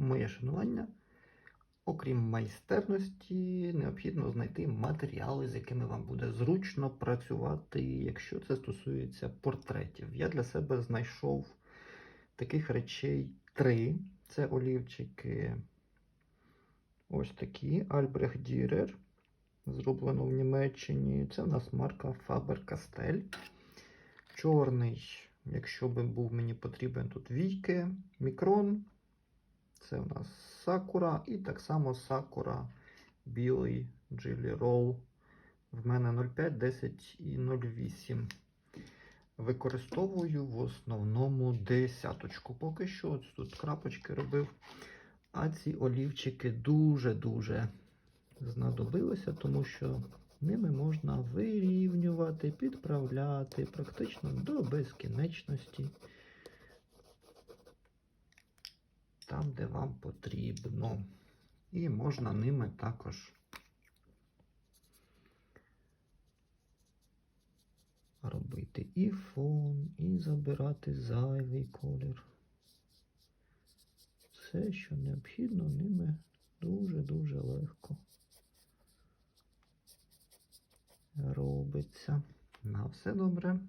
моє шанування. Окрім майстерності, необхідно знайти матеріали, з якими вам буде зручно працювати, якщо це стосується портретів. Я для себе знайшов таких речей три. Це олівчики ось такі Albrecht Dürer, зроблено в Німеччині. Це в нас марка Faber-Castell. Чорний, якщо би був мені потрібен тут війки, мікрон. Це у нас Сакура і так само Сакура білий Джилі Roll. В мене 0,5, 10 і 0,8. Використовую в основному десяточку. Поки що Ось тут крапочки робив. А ці олівчики дуже-дуже знадобилися, тому що ними можна вирівнювати, підправляти практично до безкінечності. Там, де вам потрібно. І можна ними також робити і фон, і забирати зайвий колір. Все, що необхідно, ними дуже-дуже легко робиться. На все добре.